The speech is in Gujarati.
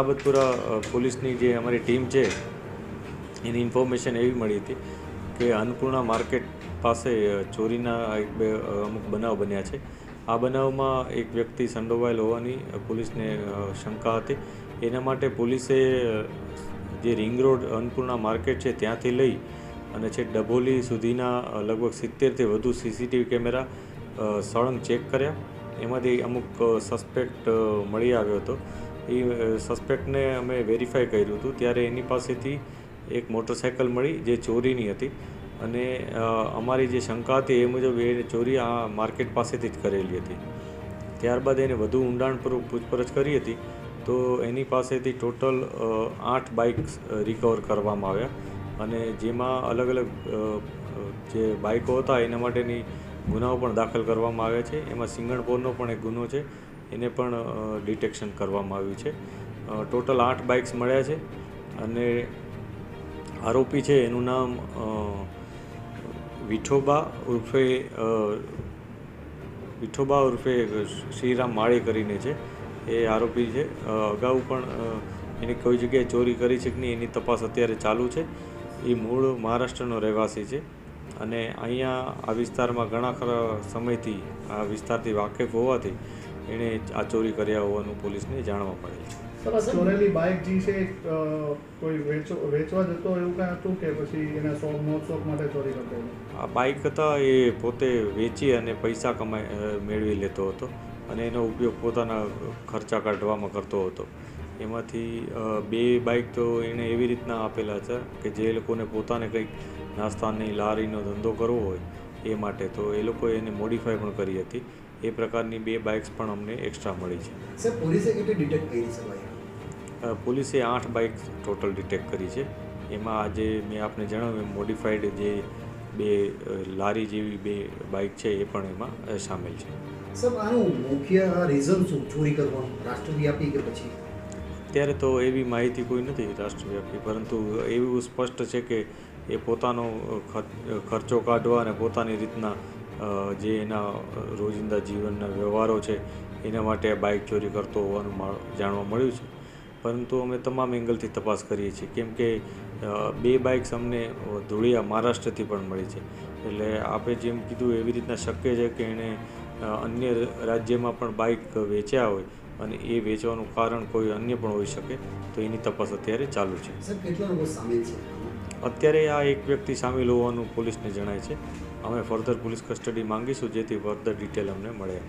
સલાબતપુરા અ, પોલીસની જે અમારી ટીમ છે એની ઇન્ફોર્મેશન એવી મળી હતી કે અન્નપૂર્ણા માર્કેટ પાસે ચોરીના એક બે અમુક બનાવ બન્યા છે. આ બનાવમાં એક વ્યક્તિ સંડોવાયેલ હોવાની પોલીસને શંકા હતી. એના માટે પોલીસે જે રિંગ રોડ અન્નપૂર્ણા માર્કેટ છે ત્યાંથી લઈ અને છે ડભોલી સુધીના લગભગ સિત્તેરથી વધુ સીસીટીવી કેમેરા સળંગ ચેક કર્યા. એમાંથી અમુક સસ્પેક્ટ મળી આવ્યો હતો. એ સસ્પેક્ટને અમે વેરીફાઈ કર્યું હતું. ત્યારે એની પાસેથી એક મોટરસાઇકલ મળી, જે ચોરીની હતી. અને અમારી જે શંકા હતી એ મુજબ એ ચોરી આ માર્કેટ પાસેથી જ કરેલી હતી. ત્યારબાદ એને વધુ ઊંડાણપૂર્વક પૂછપરછ કરી હતી. તો એની પાસેથી ટોટલ આઠ બાઇક્સ રિકવર કરવામાં આવ્યા. અને જેમાં અલગ અલગ જે બાઇકો હતા, એના માટેની ગુનાઓ પણ દાખલ કરવામાં આવ્યા છે. એમાં સિંગણપોરનો પણ એક ગુનો છે. એને પણ ડિટેક્શન કરવામાં આવ્યું છે. ટોટલ આઠ બાઇક્સ મળ્યા છે અને આરોપી છે એનું નામ વિઠોબા ઉર્ફે વિઠોબા ઉર્ફે શ્રીરામ માળી કરીને છે. એ આરોપી છે. અગાઉ પણ એની કોઈ જગ્યાએ ચોરી કરી છે કે નહીં એની તપાસ અત્યારે ચાલુ છે. એ મૂળ મહારાષ્ટ્રનો રહેવાસી છે અને અહીંયા આ વિસ્તારમાં ઘણા ખરા સમયથી, આ વિસ્તારથી વાકેફ હોવાથી એણે આ ચોરી કર્યા હોવાનું પોલીસને જાણવા મળેલ છે. ચોરેલી બાઇક જે છે કોઈ વેચવા જતો એવું કાંઈ હતું કે પછી એના શોખ મોજ શોખ માટે ચોરી કરતો આ બાઇક હતા એ પોતે વેચી અને પૈસા કમાઈ મેળવી લેતો હતો અને એનો ઉપયોગ પોતાના ખર્ચા કાઢવામાં કરતો હતો. એમાંથી બે બાઇક તો એણે એવી રીતના આપેલા છે કે જે લોકોને પોતાને કંઈક નાસ્તાની લારીનો ધંધો કરવો હોય એ માટે. તો એ લોકોએ એને મોડિફાઈ પણ કરી હતી. એ પ્રકારની બે બાઇક્સ પણ અમને એક્સ્ટ્રા મળી છે. સર પોલીસે કેટલી ડિટેક્ટ કરી છે પોલીસે આઠ બાઇક ટોટલ ડિટેક્ટ કરી છે. એમાં આજે મેં આપને જણાવ્યું મોડિફાઈડ જે બે લારી જેવી બે બાઇક છે એ પણ એમાં સામેલ છે. સર આનું મુખ્ય રીઝન શું? ચોરી કરવાનું રાષ્ટ્રવ્યાપી કે પછી? અત્યારે તો એવી માહિતી કોઈ નથી રાષ્ટ્રવ્યાપી. પરંતુ એવું સ્પષ્ટ છે કે એ પોતાનો ખર્ચો કાઢવા અને પોતાની રીતના જે એના રોજિંદા જીવનના વ્યવહારો છે, એના માટે બાઇક ચોરી કરતો હોવાનું જાણવા મળ્યું છે. પરંતુ અમે તમામ એંગલથી તપાસ કરીએ છીએ. કેમ કે બે બાઇક્સ અમને ધૂળિયા મહારાષ્ટ્રથી પણ મળી છે. એટલે આપણે જેમ કીધું એવી રીતના શક્ય છે કે એણે અન્ય રાજ્યમાં પણ બાઇક વેચ્યા હોય અને એ વેચવાનું કારણ કોઈ અન્ય પણ હોઈ શકે, તો એની તપાસ અત્યારે ચાલુ છે? અત્યારે આ એક વ્યક્તિ સામેલ હોવાનું પોલીસને જણાય છે. અમે ફર્ધર પોલીસ કસ્ટડી માંગીશું, જેથી ફર્ધર ડિટેલ અમને મળે.